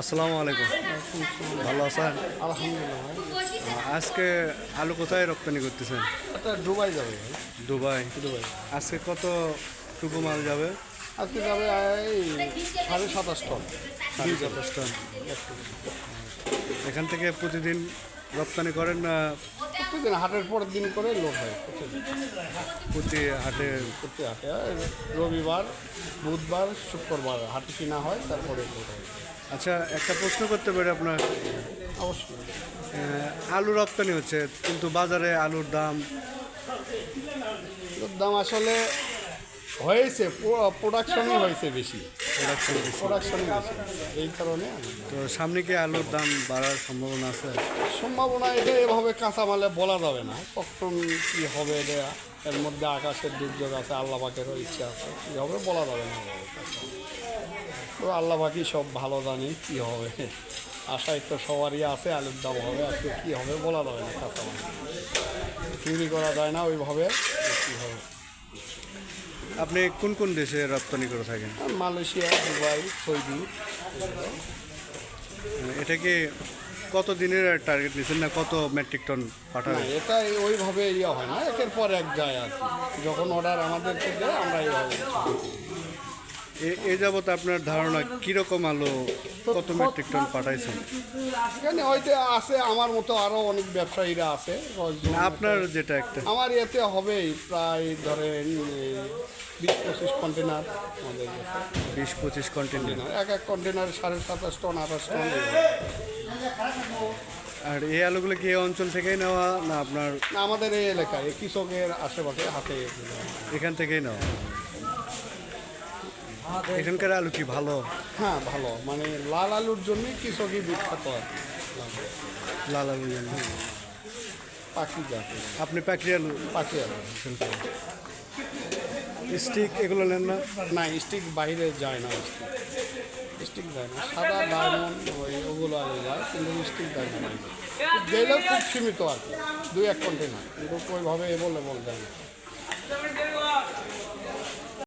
আসসালামু আলাইকুম। ভালো আছেন? আলহামদুলিল্লাহ। আজকে আলু কোথায় রপ্তানি করতেছেন? আচ্ছা দুবাই যাবে দুবাই? দুবাই। আজকে কত টুকু মাল যাবে? আজকে যাবে এই সাড়ে সাতাশ টন। সাড়ে সাতাশ টন। এখান থেকে প্রতিদিন রপ্তানি করেন না প্রতিদিন হাটের পরের দিন করে লোক হয় প্রতি হাটে? প্রতি হাটে রবিবার বুধবার শুক্রবার হাটে কিনা হয় তারপরে লোক হয়। আচ্ছা একটা প্রশ্ন করতে পারি আপনার? অবশ্যই। আলু রপ্তানি হচ্ছে কিন্তু বাজারে আলুর দাম? এর দাম আসলে হয়েছে প্রোডাকশনই হয়েছে বেশি। প্রোডাকশনই বেশি। এই কারণে তো সামনে কি আলুর দাম বাড়ার সম্ভাবনা আছে? সম্ভাবনা এটা এভাবে কাঁচামালে বলা যাবে না। কখন কী হবে এটা? এর মধ্যে আকাশের দুর্যোগ আছে আল্লাহ পাকেরও ইচ্ছা আছে কী হবে বলা যাবে না। তো আল্লাহ বাকি সব ভালো জানে কী হবে? আশায় তো সবারই আছে আলুর দাম হবে আজকে কী হবে বলা যাবে না কাঁচামাল চুরি করা যায় না ওইভাবে কী হবে? আপনি কোন কোন দেশে রপ্তানি করে থাকেন? Malaysia Dubai Saudi. এটা কি কত দিনের টার্গেট নিয়েছেন না কত মেট্রিক টন না পাঠাবেন এটা ওইভাবে ইয়ে হয় না একের পর এক যায় আর কি। যখন অর্ডার আমাদেরকে দেয় আমরা এইভাবে এ- যাবত আপনার ধারণা কীরকম আলু কত মেট্রিক টন পাঠাইছেন? এখানে হয়তো আছে আমার মতো আরও অনেক ব্যবসায়ীরা আছে আপনার যেটা একটা। আমার এতে হবেই প্রায় ধরেন বিশ পঁচিশ কন্টেনার আমাদের বিশ পঁচিশ কন্টেনার কন্টেনার এক এক কন্টেনার সাড়ে সাতাশ টন আঠাশ টন আর এই আলুগুলো কি এই অঞ্চল থেকেই নেওয়া না আপনার আমাদের এই এলাকায় কৃষকের আশেপাশে হাতে এখান থেকেই নেওয়া? এখানকার আলু কি ভালো? হ্যাঁ ভালো। মানে লাল আলুর জন্যই কৃষকই বিখ্যাত। আর কি। লাল আলুর জন্য। পাখি জাতি। আপনি পাখি আলু? পাখি আলু স্টিক এগুলো নেন না? না স্টিক বাইরে যায় না স্টিক। স্টিক যায় না। সাদা ডায়মন্ড ওই ওগুলো আগে যায় কিন্তু স্টিক যায় না। গেলেও খুব সীমিত আর কি। দুই এক কন্টেনার কিন্তু ওইভাবে এবল এবল যায় না।